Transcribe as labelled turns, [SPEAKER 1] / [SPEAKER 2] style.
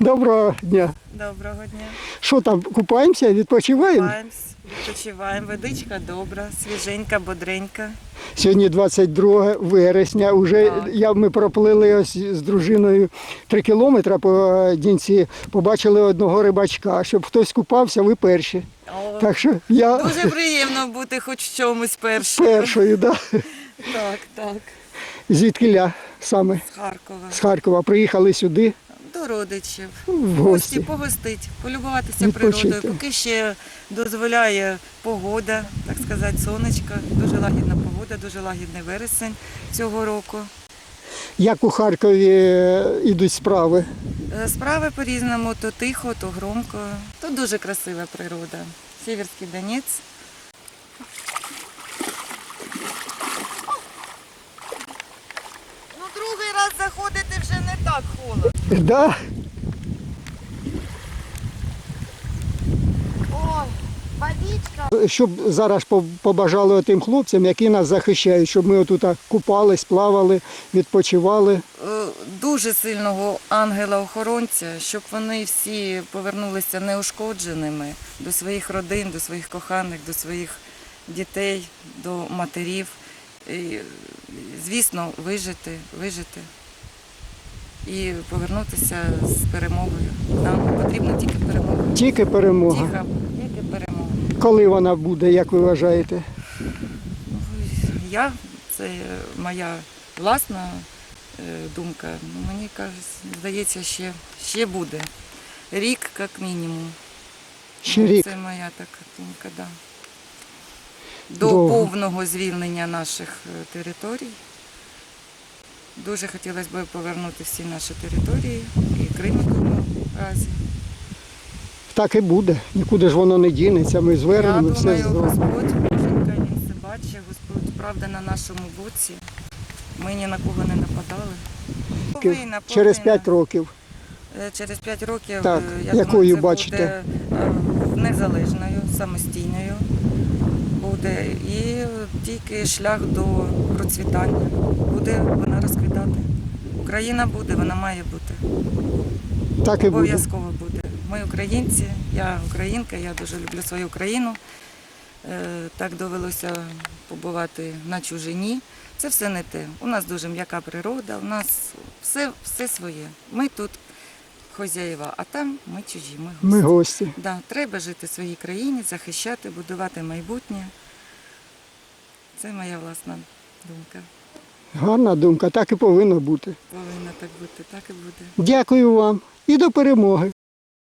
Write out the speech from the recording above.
[SPEAKER 1] Доброго дня.
[SPEAKER 2] Доброго дня.
[SPEAKER 1] Що там, купаємося, відпочиваємо?
[SPEAKER 2] Купаємось, відпочиваємо. Водичка добра, свіженька, бодренька.
[SPEAKER 1] Сьогодні 22 вересня. Уже я, ми проплили ось з дружиною три кілометри по дінці, побачили одного рибачка. Щоб хтось купався, ви перші.
[SPEAKER 2] О,
[SPEAKER 1] Так що я
[SPEAKER 2] Дуже приємно бути хоч в чомусь першим.
[SPEAKER 1] першою, да.
[SPEAKER 2] Так, так.
[SPEAKER 1] звідкиля саме
[SPEAKER 2] З Харкова.
[SPEAKER 1] з Харкова приїхали сюди
[SPEAKER 2] До родичів.
[SPEAKER 1] в
[SPEAKER 2] Гості погостить, полюбуватися
[SPEAKER 1] Відпочити.
[SPEAKER 2] природою. Поки ще дозволяє погода, так сказати, сонечко. Дуже лагідна погода, дуже лагідний вересень цього року.
[SPEAKER 1] Як у Харкові йдуть справи?
[SPEAKER 2] Е, Справи по-різному, то тихо, то громко. Тут дуже красива природа. Сіверський Донець. Так холодно.
[SPEAKER 1] Да?
[SPEAKER 2] Ой.
[SPEAKER 1] Щоб зараз побажали тим хлопцям, які нас захищають, щоб ми отут купались, плавали, відпочивали.
[SPEAKER 2] Е, Дуже сильного ангела-охоронця, щоб вони всі повернулися неушкодженими до своїх родин, до своїх коханих, до своїх дітей, до матерів. І, звісно, вижити, вижити і повернутися з перемогою. Нам потрібна тільки перемога.
[SPEAKER 1] Тільки перемога.
[SPEAKER 2] Тиха, тільки перемога.
[SPEAKER 1] Коли вона буде, як ви вважаєте?
[SPEAKER 2] Я, це моя власна е, думка. Ну, Мені кажуть, здається, ще, ще буде. Рік, як мінімум.
[SPEAKER 1] Ще
[SPEAKER 2] Ну,
[SPEAKER 1] рік.
[SPEAKER 2] Це моя така думка, да. До
[SPEAKER 1] Довго.
[SPEAKER 2] повного звільнення наших е, територій. Дуже хотілося б повернути всі наші території і Крим у тому разі.
[SPEAKER 1] Так і буде. Нікуди ж воно не дінеться. Ми
[SPEAKER 2] Я
[SPEAKER 1] звернемо, все
[SPEAKER 2] думаю. Господь, Боженька, він це бачить, Господь правда на нашому боці. Ми ні на кого не нападали. Повинна,
[SPEAKER 1] Через
[SPEAKER 2] повинна.
[SPEAKER 1] 5 років.
[SPEAKER 2] Е, Через 5 років,
[SPEAKER 1] Так,
[SPEAKER 2] е, я
[SPEAKER 1] якою
[SPEAKER 2] думаю, це
[SPEAKER 1] бачите?
[SPEAKER 2] буде е, незалежною, самостійною буде. І тільки шлях до процвітання. Буде вона розквітати. Україна буде, вона має бути.
[SPEAKER 1] Так і буде.
[SPEAKER 2] Обов'язково буде. Ми українці, я українка, я дуже люблю свою країну. Е, Так довелося побувати на чужині. Це все не те. У нас дуже м'яка природа, у нас все, все своє. Ми тут хозяєва, а там ми чужі, ми гості.
[SPEAKER 1] Ми гості.
[SPEAKER 2] Да, треба жити в своїй країні, захищати, будувати майбутнє. Це моя власна думка.
[SPEAKER 1] Гарна думка, так і повинно бути.
[SPEAKER 2] Повинна так бути, так і буде.
[SPEAKER 1] Дякую вам і до перемоги.